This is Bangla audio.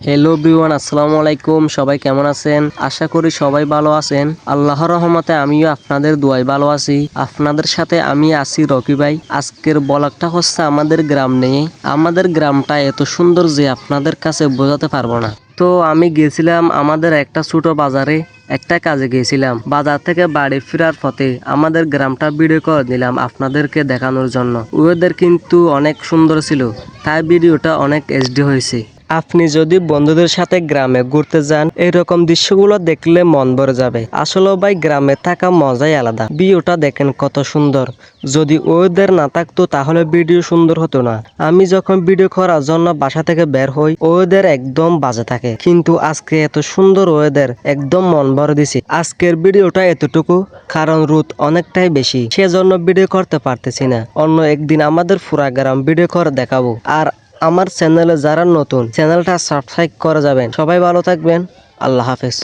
হ্যালো বিওয়ান আসসালামু আলাইকুম। সবাই কেমন আছেন? আশা করি সবাই ভালো আছেন। আল্লাহর রহমতে আমিও আপনাদের দোয়াই ভালো আছি। আপনাদের সাথে আমি আছি রকি ভাই। আজকের বলাকটা হচ্ছে আমাদের গ্রাম নিয়ে। আমাদের গ্রামটা এত সুন্দর যে আপনাদের কাছে বোঝাতে পারব না। তো আমি গেছিলাম আমাদের একটা ছোট বাজারে, একটা কাজে গিয়েছিলাম বাজার থেকে বাড়ি ফেরার পথে আমাদের গ্রামটা ভিডিও করে দিলাম আপনাদেরকে দেখানোর জন্য। ওয়েদার কিন্তু অনেক সুন্দর ছিল, তাই ভিডিওটা অনেক এইচডি হয়েছে। আপনি যদি বন্ধুদের সাথে গ্রামে ঘুরতে যান, এরকম দৃশ্যগুলো দেখলে মন ভরে যাবে। আসলে ভাই, গ্রামে থাকা মজাই আলাদা। ভিডিওটা দেখেন কত সুন্দর। যদি ওয়েদার না থাকতো, তাহলে ভিডিও সুন্দর হতো না। আমি যখন ভিডিও করার জন্য বাসা থেকে বের হই ওয়েদার একদম বাজে থাকে। কিন্তু আজকে এত সুন্দর ওয়েদার একদম মন ভরে দিছি। আজকের ভিডিওটা এতটুকু, কারণ রোদ অনেকটাই বেশি। সেজন্য ভিডিও করতে পারতেছি না। অন্য একদিন আমাদের পুরা গ্রাম ভিডিও করে দেখাবো। আর আমার চ্যানেলে যারা নতুন চ্যানেলটা সাবস্ক্রাইব করা যাবেন। সবাই ভালো থাকবেন। আল্লাহ হাফেজ।